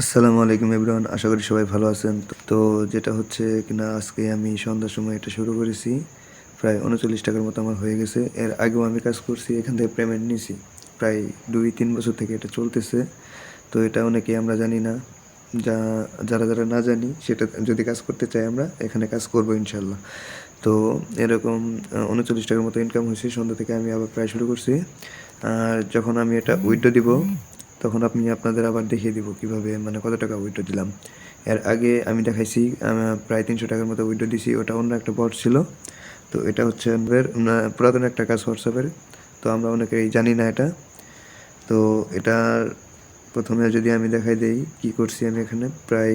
আসসালামু আলাইকুম এভরিওয়ান, আশা করি সবাই ভালো আছেন। তো যেটা হচ্ছে কিনা, আজকে আমি সন্ধ্যার সময় এটা শুরু করেছি। প্রায় উনচল্লিশ টাকার মতো আমার হয়ে গেছে। এর আগেও আমি কাজ করছি, এখান থেকে পেমেন্ট নিয়েছি প্রায় দুই, তিন বছর থেকে এটা চলতেছে। তো এটা অনেকেই আমরা জানি না। যা, যারা যারা না জানি, সেটা যদি কাজ করতে চাই আমরা, এখানে কাজ করব ইনশাল্লাহ তো এরকম উনচল্লিশ টাকার মতো ইনকাম হয়েছে। সন্ধ্যা থেকে আমি আবার প্রায় শুরু করছি। আর যখন আমি এটা উইড্রো দিব তখন আপনি আপনাদের আবার দেখিয়ে দিব কীভাবে মানে কত টাকা উইড্রো দিলাম। এর আগে আমি দেখাইছি প্রায় তিনশো টাকার মতো উইড্রো দিছি, ওটা অন্য একটা বট ছিল। তো এটা হচ্ছে পুরাতন একটা কাজ হোয়াটসঅ্যাপের তো আমরা অনেকেই জানি না এটা। তো এটার প্রথমে যদি আমি দেখাই দেই কি করছি আমি এখানে, প্রায়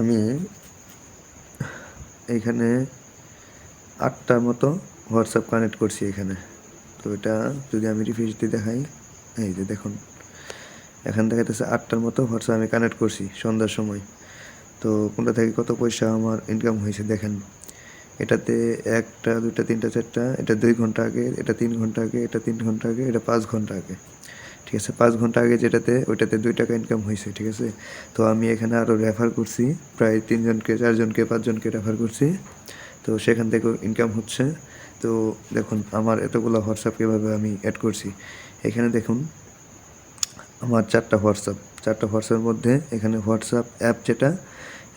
আমি এইখানে আটটার মতো হোয়াটসঅ্যাপ কানেক্ট করছি এখানে। তো এটা যদি আমি রিফ্রেশ দিয়ে দেখাই। এই যে দেখুন, এখান দেখাইতেছে আটটার মতো হোয়াটসঅ্যাপ আমি কানেক্ট করছি সন্ধ্যার সময়। তো কোনটা থেকে কত পয়সা আমার ইনকাম হয়েছে দেখেন। এটাতে একটা, দুইটা, তিনটা, চারটা, এটা দুই ঘণ্টা আগে, এটা তিন ঘণ্টা আগে, এটা তিন ঘণ্টা আগে, এটা পাঁচ ঘণ্টা আগে। ঠিক আছে, পাঁচ ঘণ্টা আগে যেটাতে, ওইটাতে দুই টাকা ইনকাম হয়েছে, ঠিক আছে? তো আমি এখানে আরও রেফার করছি, প্রায় তিনজনকে, চারজনকে, পাঁচজনকে রেফার করছি। তো সেখান থেকেও ইনকাম হচ্ছে। তো দেখুন, আমার এতগুলো হোয়াটসঅ্যাপ কীভাবে আমি অ্যাড করছি? এখানে দেখুন, আমার চারটা হোয়াটসঅ্যাপ। চারটা হোয়াটসঅ্যাপের মধ্যে এখানে হোয়াটসঅ্যাপ অ্যাপ যেটা,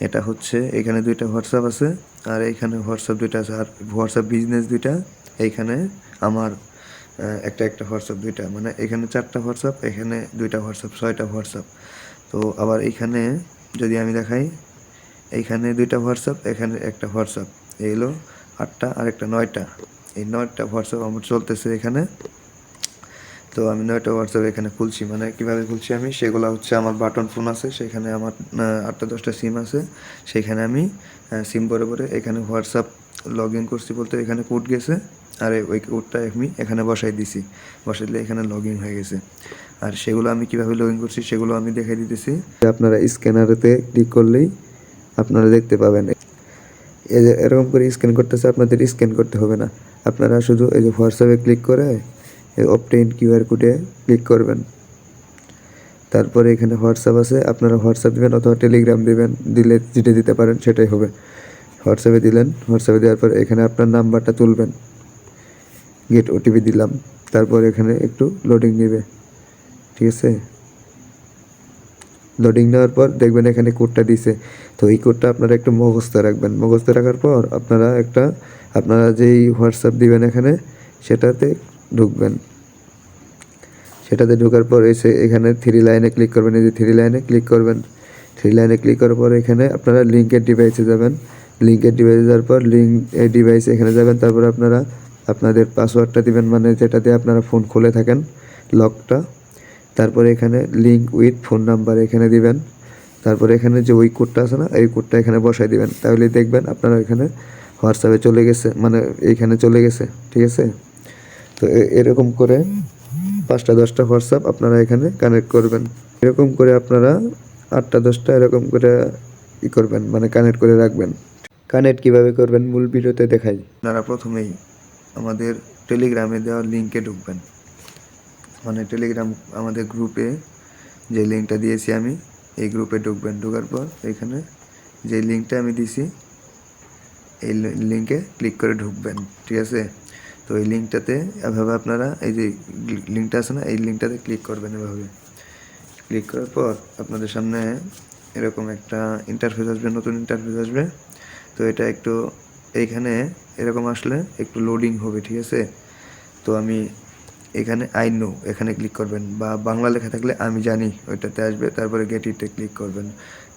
এটা হচ্ছে, এখানে দুইটা হোয়াটসঅ্যাপ আছে, আর এইখানে হোয়াটসঅ্যাপ দুইটা আছে, আর হোয়াটসঅ্যাপ বিজনেস দুইটা এইখানে আমার একটা একটা হোয়াটসঅ্যাপ দুইটা মানে এখানে চারটা হোয়াটসঅ্যাপ, এখানে দুইটা হোয়াটসঅ্যাপ, ছয়টা হোয়াটসঅ্যাপ। তো আবার এইখানে যদি আমি দেখাই এইখানে দুইটা হোয়াটসঅ্যাপ, এখানে একটা হোয়াটসঅ্যাপ, এই হলো আটটা আর একটা নয়টা। এই নয়টা হোয়াটসঅ্যাপ আমার চলতেছে এখানে। তো আমি নয়টা হোয়াটসঅ্যাপ এখানে খুলছি। মানে কীভাবে খুলছি আমি? সেগুলো হচ্ছে আমার বাটন ফোন আছে, সেখানে আমার আটটা দশটা সিম আছে। সেখানে আমি সিম পরে এখানে হোয়াটসঅ্যাপ লগ ইন করছি বলতে এখানে কোড গেছে। আর, ওই কোডটা আমি এখানে বসাই দিছি। বসাই দিলে এখানে লগ ইন হয়ে গেছে। আর সেগুলো আমি কীভাবে লগ ইন করছি সেগুলো আমি দেখাই দিতেছি। আপনারা স্ক্যানারেতে ক্লিক করলেই আপনারা দেখতে পাবেন। এরকম করে স্ক্যান করতেছে, আপনাদের স্ক্যান করতে হবে না। আপনারা শুধু এই যে হোয়াটসঅ্যাপে ক্লিক করে অপটেইন কিউআর কোডে ক্লিক করবেন। তারপরে এখানে হোয়াটসঅ্যাপ আছে, আপনারা হোয়াটসঅ্যাপ দেবেন অথবা টেলিগ্রাম দেবেন, দিলে যেটা দিতে পারেন সেটাই হবে। হোয়াটসঅ্যাপে দিলেন হোয়াটসঅ্যাপে দেওয়ার পর এখানে আপনার নাম্বারটা তুলবেন। গেট ওটিপি দিলাম, তারপর এখানে একটু লোডিং নেবে। ঠিক আছে? লোডিং নেওয়ার পর দেখবেন এখানে কোডটা দিছে। তো এই কোডটা আপনারা একটু মুখস্থ রাখবেন। মুখস্থ রাখার পর আপনারা একটা, আপনারা যেই হোয়াটসঅ্যাপ দিবেন এখানে, সেটাতে ঢুকবেন। সেটাতে ঢোকার পর এসে এখানে থ্রি লাইনে ক্লিক করবেন। এই যে থ্রি লাইনে ক্লিক করবেন থ্রি লাইনে ক্লিক করার পর এখানে আপনারা লিঙ্কের ডিভাইসে যাবেন। লিঙ্কের ডিভাইসে যাওয়ার পর লিঙ্ক ডিভাইসে এখানে যাবেন। তারপর আপনারা আপনাদের পাসওয়ার্ডটা দিবেন মানে যেটা দিয়ে আপনারা ফোন খুলে থাকেন লকটা তারপরে এখানে লিঙ্ক উইথ ফোন নাম্বার এখানে দিবেন। তারপরে এখানে যে ওই কোডটা আছে না, এই কোডটা এখানে বসাই দিবেন। তাহলে দেখবেন আপনারা এখানে হোয়াটসঅ্যাপে চলে গেছে মানে এইখানে চলে গেছে, ঠিক আছে? তো এরকম করে পাঁচটা, দশটা হোয়াটসঅ্যাপ আপনারা এখানে কানেক্ট করবেন। এরকম করে আপনারা আটটা, দশটা এরকম করে ই করবেন মানে কানেক্ট করে রাখবেন। কানেক্ট কীভাবে করবেন মূল ভিডিওতে দেখাই। আপনারা প্রথমেই আমাদের টেলিগ্রামে দেওয়া লিঙ্কে ঢুকবেন। মানে টেলিগ্রাম আমাদের গ্রুপে যে লিঙ্কটা দিয়েছি আমি, এই গ্রুপে ঢুকবেন। ঢোকার পর এখানে যে লিঙ্কটা আমি দিছি, এই লিঙ্কে ক্লিক করে ঢুকবেন, ঠিক আছে? তো এই লিঙ্কটাতে এভাবে আপনারা এই যে লিঙ্কটা আছে না, এই লিঙ্কটাতে ক্লিক করবেন এভাবে। ক্লিক করার পর আপনাদের সামনে এরকম একটা ইন্টারফেস আসবে, নতুন ইন্টারফেস আসবে। তো এটা একটু এইখানে এরকম আসলে একটু লোডিং হবে, ঠিক আছে? তো আমি এখানে আই নো এখানে ক্লিক করবেন। বা বাংলা লেখা থাকলে আমি জানি, ওইটাতে আসবে। তারপরে গেট ইটে ক্লিক করবেন।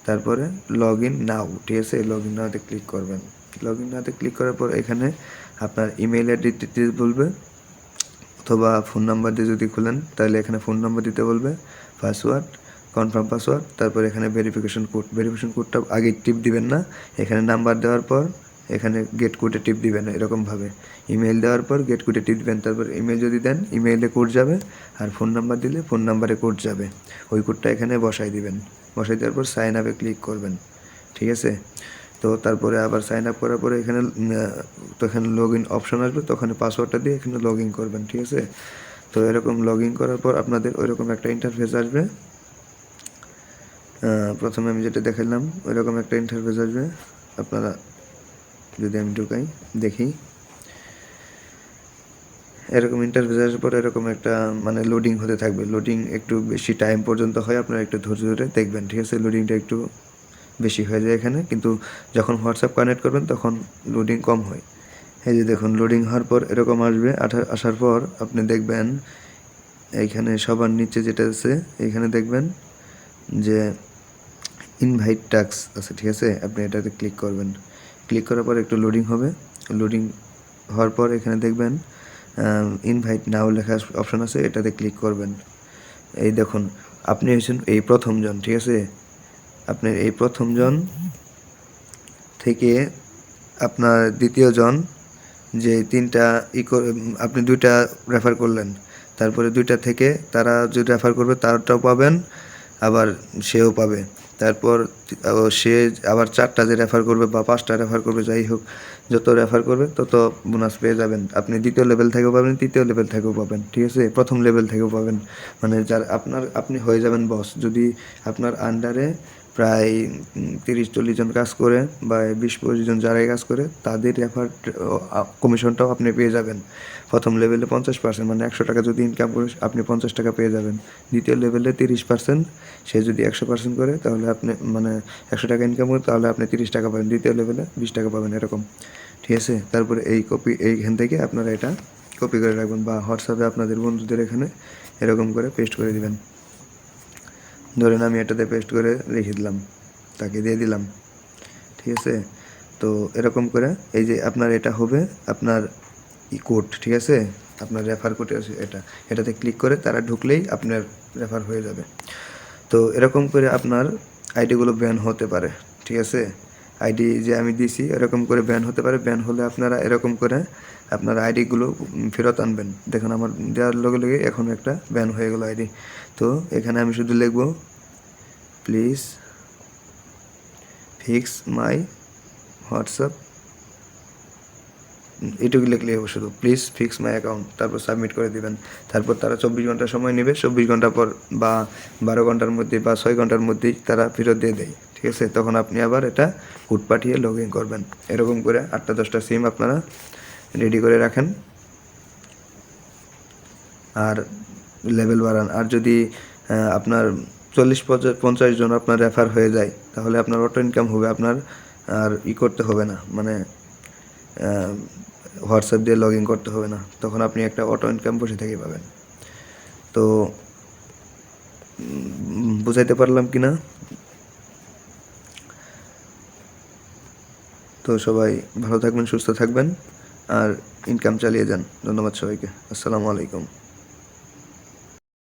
তারপরে লগ ইন নাও ঠিক আছে? লগ ইন নাওতে ক্লিক করবেন। লগ ইন নাওতে ক্লিক করার পর এখানে আপনার ইমেল অ্যাড্রেস দিতে বলবে অথবা ফোন নাম্বার দিয়ে যদি খুলেন, তাহলে এখানে ফোন নাম্বার দিতে বলবে পাসওয়ার্ড কনফার্ম পাসওয়ার্ড তারপর এখানে ভেরিফিকেশন কোড ভেরিফিকেশন কোডটা আগে টিপ দিবেন না, এখানে নাম্বার দেওয়ার পর এখানে গেট কোডে টিপ দিবেন এরকমভাবে ইমেল দেওয়ার পর গেট কোডে টিপ দিবেন, তারপর ইমেল যদি দেন ইমেইলে কোড যাবে, আর ফোন নাম্বার দিলে ফোন নাম্বারে কোড যাবে। ওই কোডটা এখানে বসাই দিবেন, বসাই দেওয়ার পর সাইন আপে ক্লিক করবেন, ঠিক আছে? তো তারপরে আবার সাইন আপ করার পরে এখানে তখন লগ ইন অপশন আসবে তখন পাসওয়ার্ডটা দিয়ে এখানে লগ ইন করবেন, ঠিক আছে? তো এরকম লগ ইন করার পর আপনাদের ওইরকম একটা ইন্টারফেস আসবে। প্রথমে আমি যেটা দেখালাম, ওইরকম একটা ইন্টারফেস আসবে। আপনারা যদি আমি ঢুকাই, দেখি। এরকম ইন্টারফেস আসার পর এরকম একটা মানে লোডিং হতে থাকবে। লোডিং একটু বেশি টাইম পর্যন্ত হয়, আপনারা একটু ধৈর্য ধরে দেখবেন, ঠিক আছে? লোডিংটা একটু বেশি হয়ে যায় এখানে, কিন্তু যখন হোয়াটসঅ্যাপ কানেক্ট করবেন তখন লোডিং কম হয়। এই যে দেখুন লোডিং হওয়ার পর এরকম আসবে আসার পর আপনি দেখবেন এইখানে সবার নিচে যেটা আছে, এইখানে দেখবেন যে ইনভাইট টাক্স আছে, ঠিক আছে? আপনি এটাতে ক্লিক করবেন। ক্লিক করার পর একটু লোডিং হবে। লোডিং হওয়ার পর এখানে দেখবেন ইনভাইট নাও লেখা অপশন আছে, এটাতে ক্লিক করবেন। এই দেখুন, আপনি হয়েছেন এই প্রথমজন ঠিক আছে? আপনার এই প্রথমজন থেকে আপনার দ্বিতীয় জন যে তিনটা ই আপনি দুইটা রেফার করলেন, তারপরে দুইটা থেকে তারা যে রেফার করবে, তারটাও পাবেন, আবার সেও পাবে। তারপর সে আবার চারটা যে রেফার করবে বা পাঁচটা রেফার করবে, যাই হোক, যত রেফার করবে, তত বোনাস পেয়ে যাবেন। আপনি দ্বিতীয় লেভেল থেকেও পাবেন, তৃতীয় লেভেল থেকেও পাবেন, ঠিক আছে? প্রথম লেভেল থেকেও পাবেন। মানে যার আপনার, আপনি হয়ে যাবেন বস যদি আপনার আন্ডারে প্রায় তিরিশ চল্লিশ জন কাজ করে বা বিশ পঁচিশ জন যারাই কাজ করে, তাদের রেফার কমিশনটাও আপনি পেয়ে যাবেন। প্রথম লেভেলে পঞ্চাশ পার্সেন্ট মানে একশো টাকা যদি ইনকাম করে, আপনি পঞ্চাশ টাকা পেয়ে যাবেন। দ্বিতীয় লেভেলে তিরিশ পার্সেন্ট সে যদি একশো পার্সেন্ট করে, তাহলে আপনি মানে একশো টাকা ইনকাম করে, তাহলে আপনি তিরিশ টাকা পাবেন। দ্বিতীয় লেভেলে বিশ টাকা পাবেন, এরকম। ঠিক আছে? তারপরে এই কপি এইখান থেকে আপনারা এটা কপি করে রাখবেন বা হোয়াটসঅ্যাপে আপনাদের বন্ধুদের এখানে এরকম করে পেস্ট করে দিবেন। ধরেন আমি এটাতে পেস্ট করে রেখে দিলাম, তাকে দিয়ে দিলাম, ঠিক আছে? তো এরকম করে এই যে আপনার এটা হবে, আপনার ই কোড ঠিক আছে? আপনার রেফার কোড আছে এটা। এটাতে ক্লিক করে তারা ঢুকলেই আপনার রেফার হয়ে যাবে। তো এরকম করে আপনার আইডিগুলো ব্যান হতে পারে, ঠিক আছে? আইডি যে আমি দিছি, এরকম করে ব্যান হতে পারে। ব্যান হলে আপনারা এরকম করে আপনার আইডিগুলো ফেরত আনবেন। দেখুন আমার দেওয়ার লগে লগে এখন একটা ব্যান হয়ে গেল আইডি তো এখানে আমি শুধু লিখব প্লিজ ফিক্স মাই হোয়াটসঅ্যাপ এটুকু লিখলে শুধু প্লিজ ফিক্স মাই অ্যাকাউন্ট তারপর সাবমিট করে দিবেন। তারপর তারা চব্বিশ ঘণ্টা সময় নেবে, চব্বিশ ঘণ্টা পর বা বারো ঘণ্টার মধ্যে বা ছয় ঘণ্টার মধ্যেই তারা ফেরত দিয়ে দেয়, ঠিক আছে? তখন আপনি আবার এটা কোড পাঠিয়ে লগ ইন করবেন। এরকম করে আটটা দশটা সিম আপনারা রেডি করে রাখেন। আর লেভেল বাড়ান। আর যদি আপনার চল্লিশ পঞ্চাশ জন আপনার রেফার হয়ে যায়, তাহলে আপনার অটো ইনকাম হবে, আপনার আর ই করতে হবে না। মানে হোয়াটসঅ্যাপ দিয়ে লগ ইন করতে হবে না, তখন আপনি একটা অটো ইনকাম বসে থেকে পাবেন। তো বুঝাইতে পারলাম কি না? তো সবাই ভালো থাকবেন, সুস্থ থাকবেন, আর ইনকাম চালিয়ে যান। ধন্যবাদ সবাইকে। আসসালামু আলাইকুম।